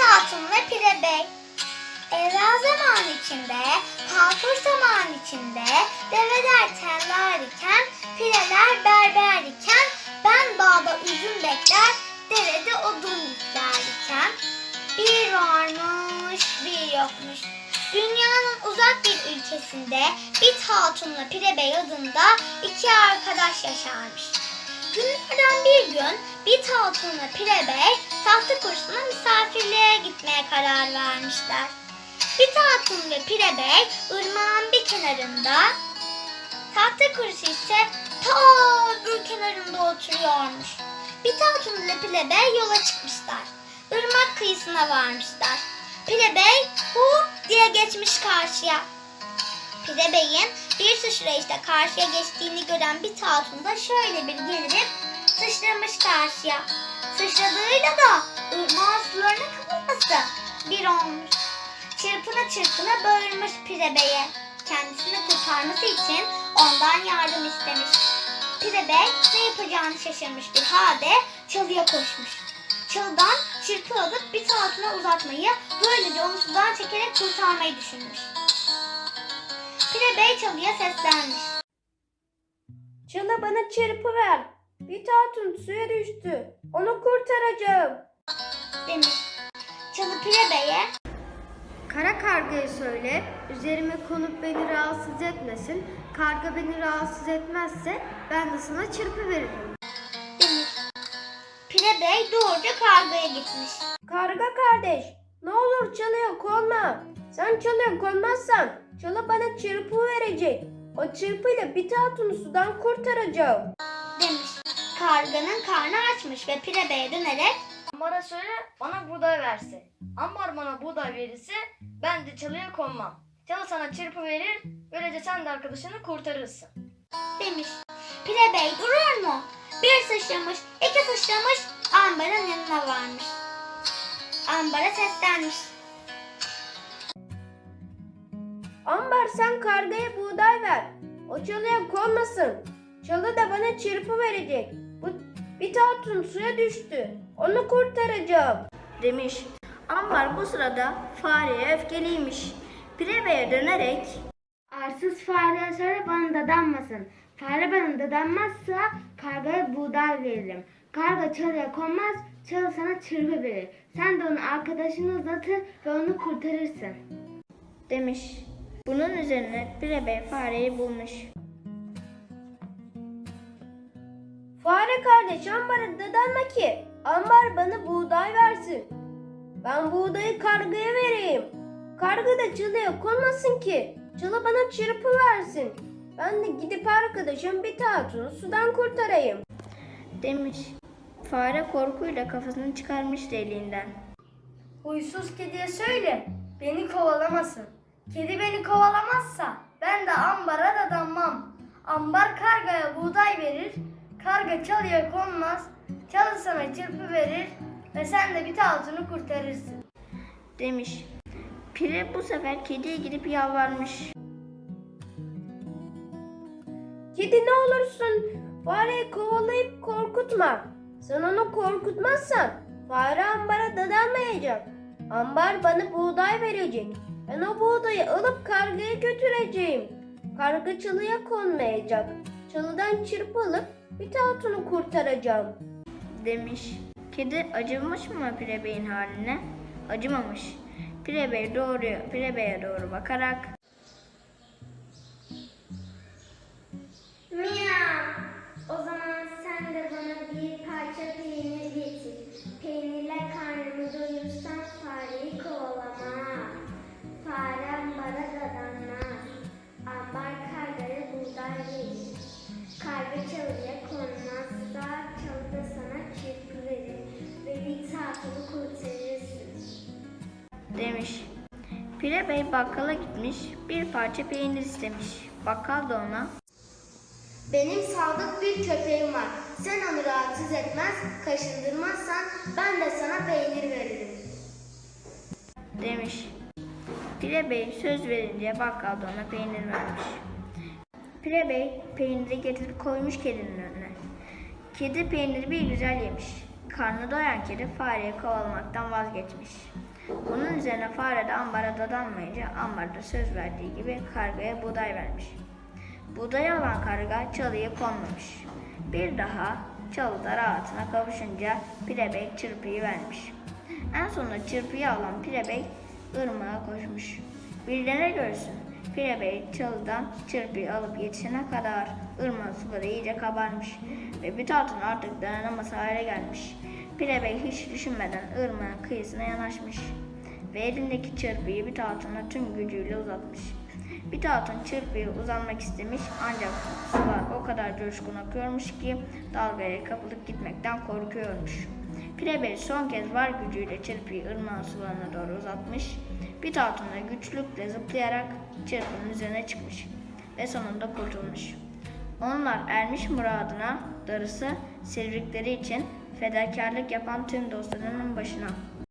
Hatun ve Pire Bey. Evvel zaman içinde, kalkur zaman içinde, develer teller iken, pireler berber iken, ben bağda üzüm bekler, derede odun yükler iken, bir varmış, bir yokmuş. Dünyanın uzak bir ülkesinde Bit Hatun'la Pire Bey adında iki arkadaş yaşarmış. Günlerden bir gün Bit Hatun'la Pire Bey tahtı kursuna misafirliğe gitmeye karar vermişler. Bit Hatun ve Pire Bey ırmağın bir kenarında, tahta kurusu ise ta öbür kenarında oturuyormuş. Bit Hatun ile Pire Bey yola çıkmışlar. Irmak kıyısına varmışlar. Pire Bey hop diye geçmiş karşıya. Pire Bey'in bir sıçrayışta karşıya geçtiğini gören bir hatun da şöyle bir gerilip sıçramış karşıya. Sıçradığıyla da ırmağın sularına kapılması bir olmuş. Çırpına çırpına bağırmış Pire Bey'e. Kendisini kurtarması için ondan yardım istemiş. Pire Bey ne yapacağını şaşırmış bir halde çalıya koşmuş. Çalıdan çırpı alıp bir hatuna uzatmayı böylece onu sudan çekerek kurtarmayı düşünmüş. Pire Bey çalıya seslenmiş. Çala bana çırpı ver. Bir hatun suya düştü. Onu kurtaracağım. demiş. Çalı Pire Bey'e Kara kargaya söyle, üzerime konup beni rahatsız etmesin. Karga beni rahatsız etmezse ben de sana çırpı veririm. demiş. Pire Bey doğruca kargaya gitmiş. Karga kardeş, ne olur çalıya konma. Sen çalıya konmazsan çalı bana çırpı verecek. O çırpıyla bir hatunu sudan kurtaracağım. Karganın karnı açmış ve Pire Bey'e dönerek Ambar'a söyle bana buğday versin. Ambar bana buğday verirse ben de çalıya konmam. Çalı sana çırpı verir, böylece sen de arkadaşını kurtarırsın. demiş. Pire Bey durur mu? Bir sıçramış, iki sıçramış, ambarın yanına varmış. Ambara seslenmiş. Ambar sen kargaya buğday ver. O çalıya konmasın. Çalı da bana çırpı verecek. Bir hatun suya düştü. Onu kurtaracağım. Demiş. Ambar bu sırada fareye öfkeliymiş. Pire Bey'e dönerek Arsız fareye söyle bana dadanmasın. Fare bana dadanmazsa kargaya buğday veririm. Karga çalıya konmaz, çalı sana çırpı verir. Sen de onun arkadaşını uzatır ve onu kurtarırsın. demiş. Bunun üzerine Pire Bey fareyi bulmuş. Fare kardeş Ambar'a dadanma ki. Ambar bana buğday versin. Ben buğdayı kargaya vereyim. Karga da çalıya konmasın ki. Çalı bana çırpı versin. Ben de gidip arkadaşım bir hatunu sudan kurtarayım. Demiş. Fare korkuyla kafasını çıkarmış deliğinden. Huysuz kediye söyle, beni kovalamasın. Kedi beni kovalamazsa ben de ambara dadanmam. Ambar kargaya buğday verir, karga çalıya konmaz, çalı sana çırpı verir ve sen de bir hatunu kurtarırsın. Demiş. Pire bu sefer kediye gidip yalvarmış. Kedi ne olursun fareyi kovalayıp korkutma. Sen onu korkutmazsan fare ambara dadanmayacak. Ambar bana buğday verecek. Ben o buğdayı alıp kargaya götüreceğim. Karga çalıya konmayacak. Çalıdan çırpı alıp bir hatunu kurtaracağım. Demiş. Kedi acımış mı Pire Bey'in haline? Acımamış. Pire Bey doğruya, Pire Bey'e doğru bakarak Pire Bey bakkala gitmiş, bir parça peynir istemiş. Bakkal da ona Benim sadık bir köpeğim var. Sen onu rahatsız etmez, kaşındırmazsan ben de sana peynir veririm. demiş. Pire Bey söz verince bakkal da ona peynir vermiş. Pire Bey peyniri getirip koymuş kedinin önüne. Kedi peyniri bir güzel yemiş. Karnı doyan kedi fareyi kovalamaktan vazgeçmiş. Bunun üzerine fare de ambara dadanmayınca ambarda söz verdiği gibi kargaya buğday vermiş. Buğday alan karga çalıya konmamış. Bir daha çalıda rahatına kavuşunca Pirebey çırpıyı vermiş. En sonunda çırpıyı alan Pirebey ırmağa koşmuş. Birilerine görsün. Pirebey çalıdan çırpıyı alıp yetişene kadar ırmağın suları iyice kabarmış ve bir hatun artık dayanamaz hale gelmiş. Pirebey hiç düşünmeden ırmağın kıyısına yanaşmış ve elindeki çırpıyı bir hatuna tüm gücüyle uzatmış. Bir hatun çırpıya uzanmak istemiş ancak sular o kadar coşkun akıyormuş ki dalgaya kapılıp gitmekten korkuyormuş. Pirebey son kez var gücüyle çırpıyı ırmağın sularına doğru uzatmış. Bir da güçlükle zıplayarak çırpının üzerine çıkmış ve sonunda kurtulmuş. Onlar ermiş muradına darısı sevdikleri için fedakarlık yapan tüm dostlarının başına.